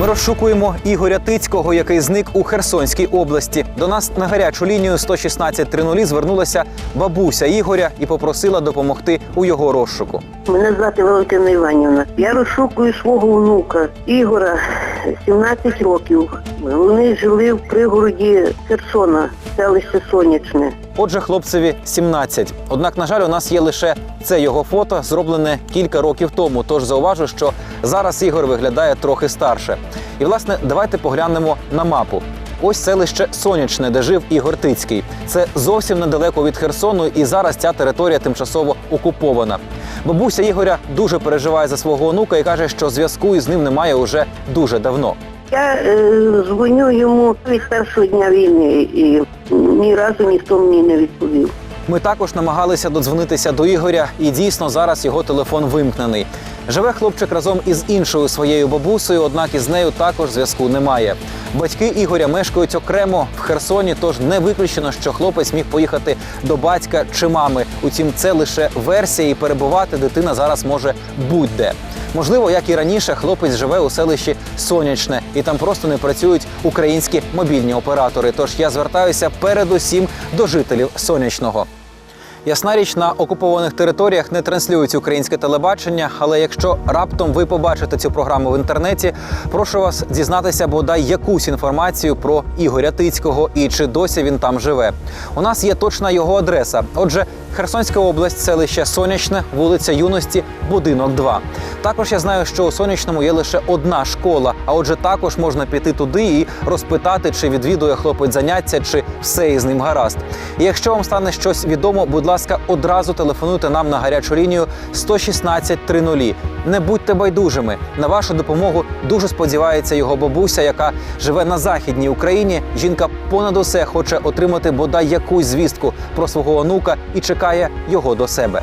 Ми розшукуємо Ігоря Тицького, який зник у Херсонській області. До нас на гарячу лінію 116 звернулася бабуся Ігоря і попросила допомогти у його розшуку. Мене звати Валентина Іванівна. Я розшукую свого онука Ігора, 17 років. Вони жили в пригороді Херсона, селище Сонячне. Отже, хлопцеві 17. Однак, на жаль, у нас є лише це його фото, зроблене кілька років тому. Тож зауважу, що зараз Ігор виглядає трохи старше. І власне, давайте поглянемо на мапу. Ось селище Сонячне, де жив Ігор Тицький. Це зовсім недалеко від Херсону, і зараз ця територія тимчасово окупована. Бабуся Ігоря дуже переживає за свого онука і каже, що зв'язку із ним немає уже дуже давно. Я е, дзвоню йому від першого дня війни і ні разу ніхто мені не відповів. Ми також намагалися додзвонитися до Ігоря, і дійсно зараз його телефон вимкнений. Живе хлопчик разом із іншою своєю бабусею, однак із нею також зв'язку немає. Батьки Ігоря мешкають окремо в Херсоні, тож не виключено, що хлопець міг поїхати до батька чи мами. Утім, це лише версія, і перебувати дитина зараз може будь-де. Можливо, як і раніше, хлопець живе у селищі Сонячне, і там просто не працюють українські мобільні оператори. Тож я звертаюся передусім до жителів сонячного. Ясна річ, на окупованих територіях не транслюється українське телебачення. Але якщо раптом ви побачите цю програму в інтернеті, прошу вас дізнатися бодай якусь інформацію про Ігоря Тицького і чи досі він там живе. У нас є точна його адреса. Отже, Херсонська область, селище Сонячне, вулиця Юності, будинок 2. Також я знаю, що у сонячному є лише одна школа. А отже, також можна піти туди і розпитати, чи відвідує хлопець заняття, чи все із ним гаразд. І якщо вам стане щось відомо, будь ласка, одразу телефонуйте нам на гарячу лінію 116 30. Не будьте байдужими. На вашу допомогу дуже сподівається його бабуся, яка живе на західній Україні. Жінка понад усе хоче отримати бодай якусь звістку про свого онука і чекає його до себе.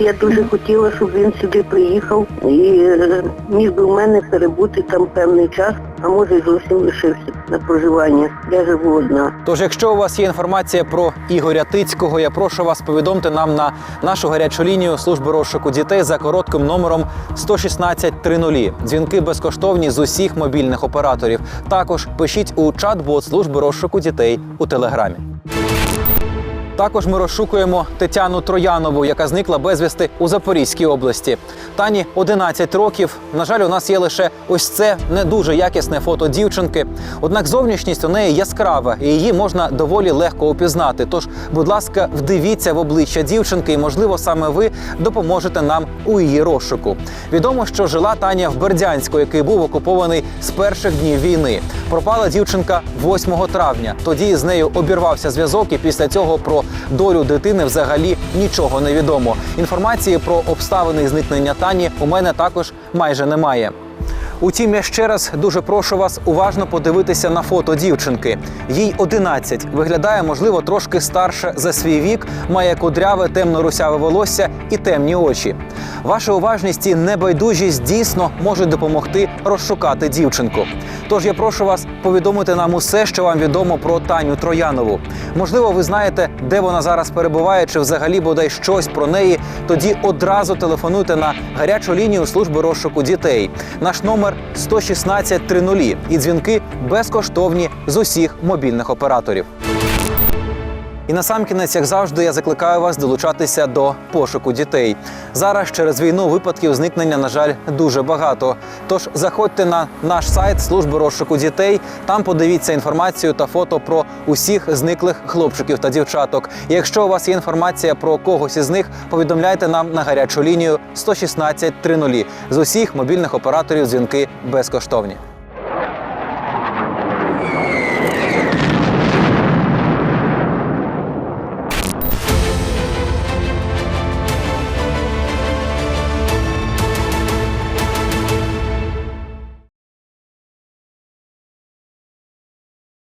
Я дуже хотіла, щоб він сюди приїхав і е, міг би в мене перебути там певний час, а може й зовсім лишився на проживання. Я живу одна. Тож, якщо у вас є інформація про Ігоря Тицького, я прошу вас повідомте нам на нашу гарячу лінію служби розшуку дітей за коротким номером 116 30. Дзвінки безкоштовні з усіх мобільних операторів. Також пишіть у чат-бот служби розшуку дітей у телеграмі. Також ми розшукуємо Тетяну Троянову, яка зникла безвісти у Запорізькій області. Тані 11 років. На жаль, у нас є лише ось це не дуже якісне фото дівчинки. Однак зовнішність у неї яскрава, і її можна доволі легко опізнати. Тож, будь ласка, вдивіться в обличчя дівчинки, і можливо саме ви допоможете нам у її розшуку. Відомо, що жила Таня в Бердянську, який був окупований з перших днів війни. Пропала дівчинка 8 травня. Тоді з нею обірвався зв'язок, і після цього про долю дитини взагалі нічого не відомо. Інформації про обставини зникнення Тані у мене також майже немає. Утім, я ще раз дуже прошу вас уважно подивитися на фото дівчинки. Їй 11, виглядає, можливо, трошки старше за свій вік, має кудряве темно-русяве волосся і темні очі. Ваша уважність і небайдужість дійсно можуть допомогти розшукати дівчинку. Тож я прошу вас повідомити нам усе, що вам відомо про Таню Троянову. Можливо, ви знаєте, де вона зараз перебуває, чи взагалі бодай щось про неї. Тоді одразу телефонуйте на гарячу лінію служби розшуку дітей. Наш номер 116 30 і дзвінки безкоштовні з усіх мобільних операторів. І насамкінець, як завжди, я закликаю вас долучатися до пошуку дітей. Зараз через війну випадків зникнення, на жаль, дуже багато. Тож заходьте на наш сайт служби розшуку дітей. Там подивіться інформацію та фото про усіх зниклих хлопчиків та дівчаток. І якщо у вас є інформація про когось із них, повідомляйте нам на гарячу лінію 116 30. З усіх мобільних операторів дзвінки безкоштовні.